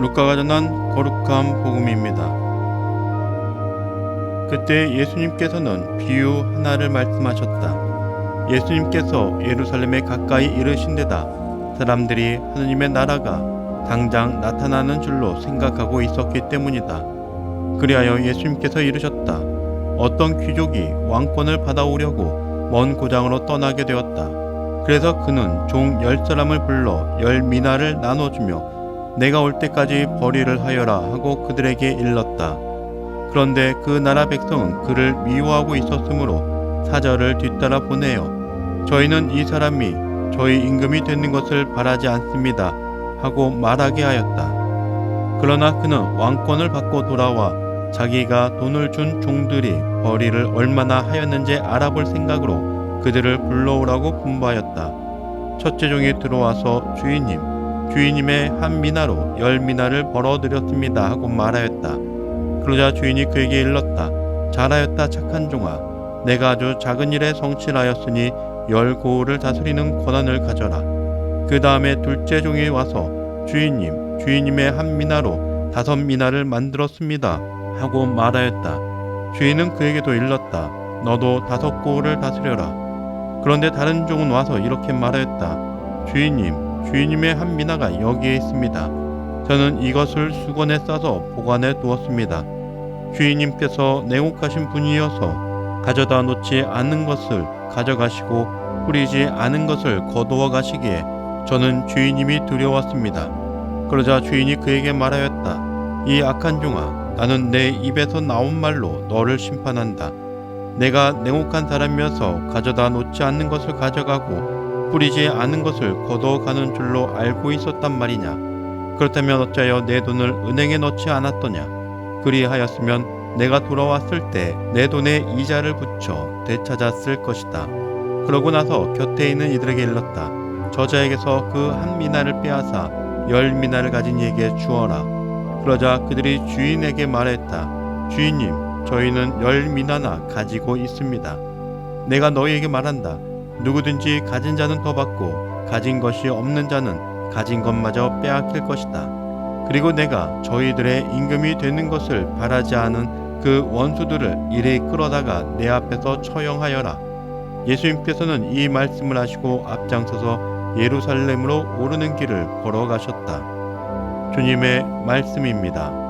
루카가 전한 거룩한 복음입니다. 그때 예수님께서는 비유 하나를 말씀하셨다. 예수님께서 예루살렘에 가까이 이르신 데다 사람들이 하느님의 나라가 당장 나타나는 줄로 생각하고 있었기 때문이다. 그리하여 예수님께서 이르셨다. 어떤 귀족이 왕권을 받아오려고 먼 고장으로 떠나게 되었다. 그래서 그는 종 열 사람을 불러 열 미나를 나눠주며 내가 올 때까지 벌이를 하여라 하고 그들에게 일렀다. 그런데 그 나라 백성은 그를 미워하고 있었으므로 사절을 뒤따라 보내어 저희는 이 사람이 저희 임금이 되는 것을 바라지 않습니다 하고 말하게 하였다. 그러나 그는 왕권을 받고 돌아와 자기가 돈을 준 종들이 벌이를 얼마나 하였는지 알아볼 생각으로 그들을 불러오라고 분부하였다. 첫째 종이 들어와서 주인님, 주인님의 한 미나로 열 미나를 벌어들였습니다 하고 말하였다. 그러자 주인이 그에게 일렀다. 잘하였다 착한 종아. 내가 아주 작은 일에 성실하였으니 열 고을을 다스리는 권한을 가져라. 그 다음에 둘째 종이 와서 주인님, 주인님의 한 미나로 다섯 미나를 만들었습니다. 하고 말하였다. 주인은 그에게도 일렀다. 너도 다섯 고을을 다스려라. 그런데 다른 종은 와서 이렇게 말하였다. 주인님, 주인님의 한 미나가 여기에 있습니다. 저는 이것을 수건에 싸서 보관해 두었습니다. 주인님께서 냉혹하신 분이어서 가져다 놓지 않는 것을 가져가시고 뿌리지 않은 것을 거두어 가시기에 저는 주인님이 두려웠습니다. 그러자 주인이 그에게 말하였다. 이 악한 종아, 나는 내 입에서 나온 말로 너를 심판한다. 내가 냉혹한 사람이어서 가져다 놓지 않는 것을 가져가고 뿌리지 않은 것을 거두어 가는 줄로 알고 있었단 말이냐. 그렇다면 어찌하여 내 돈을 은행에 넣지 않았더냐. 그리하였으면 내가 돌아왔을 때 내 돈에 이자를 붙여 되찾았을 것이다. 그러고 나서 곁에 있는 이들에게 일렀다. 저자에게서 그 한 미나를 빼앗아 열 미나를 가진 이에게 주어라. 그러자 그들이 주인에게 말했다. 주인님, 저희는 열 미나나 가지고 있습니다. 내가 너희에게 말한다. 누구든지 가진 자는 더 받고 가진 것이 없는 자는 가진 것마저 빼앗길 것이다. 그리고 내가 저희들의 임금이 되는 것을 바라지 않은 그 원수들을 이리 끌어다가 내 앞에서 처형하여라. 예수님께서는 이 말씀을 하시고 앞장서서 예루살렘으로 오르는 길을 걸어가셨다. 주님의 말씀입니다.